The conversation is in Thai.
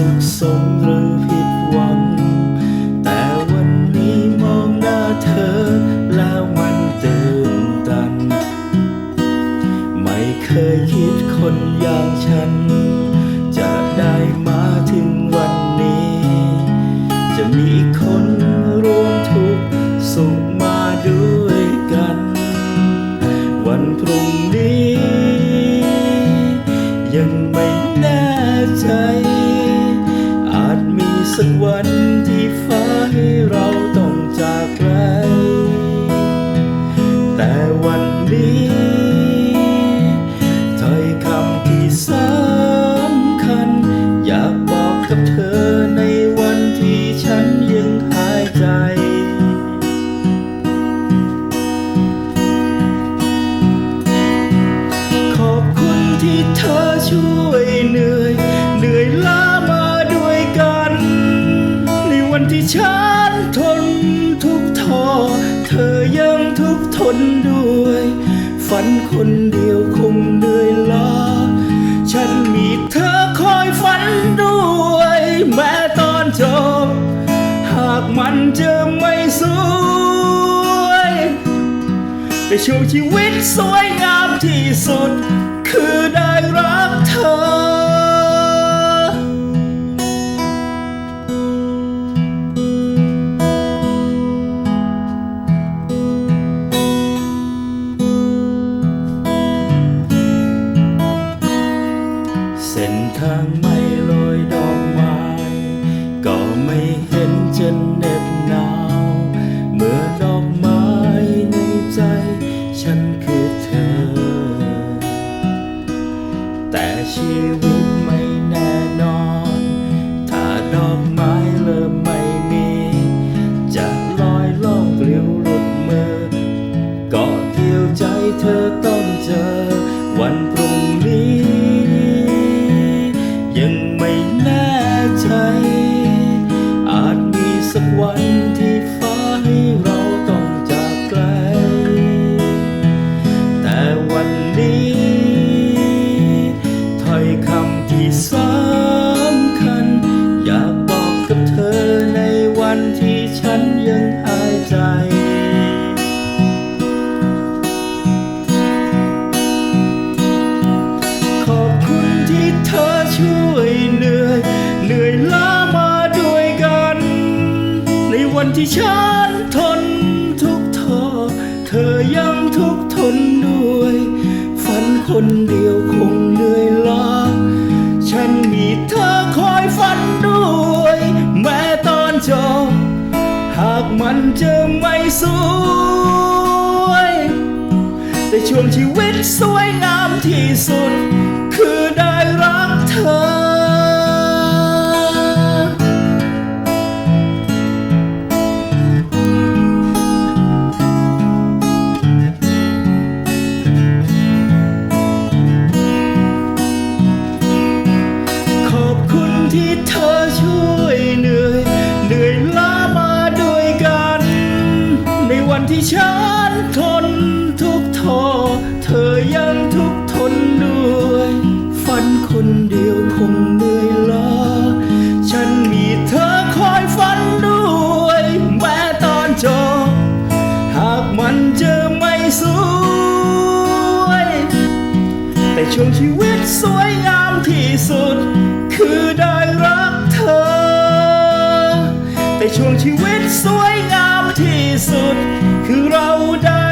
สุขสมหรือผิดหวัง แต่วันนี้มองหน้าเธอแล้วมันตื่นตัน ไม่เคยคิดคนอย่างฉัน จะได้มาถึงวันนี้ จะมีคน กับเธอในวันที่ฉันยังหายใจ ขอบคุณที่เธอช่วยเหนื่อย เหนื่อยล้ามาด้วยกัน ในวันที่ฉันทนทุกทรเธอยังทุกทนด้วย ฝันคนเดียวคง ช่วงชีวิตสวยงามที่สุด คือได้รักเธอ เส้นทางไม่โรยดอกไม้ ก็ไม่เห็นจะเหน็บ ชีวิตไม่แน่นอน ถ้าดอกไม้เริ่มไม่มี จะลอยล่องปลิวหลุดมือก็เกี่ยวใจเธอต้องเจอวันพรุ่ง ที่ฉันทนทุกทรเธอยังทุกทนด้วย ฝันคนเดียวคงเหนื่อยล้าฉันมีเธอคอยฝันด้วย แม้ตอนจบหากมันจะไม่สวย แต่ช่วงชีวิตสวยงามที่สุด คือได้รักเธอ นที่ฉันทนทุกทรเธอยังทุกทนด้วย ฝันคนเดียวคงเหนื่อยล้าฉันมีเธอคอยฝันด้วย แม้ตอนจบหากมันจะไม่สวย แต่ช่วงชีวิตสวยงามที่สุด คือได้รักเธอ แต่ช่วงชีวิตสวยงาม ที่สุด คือเราได้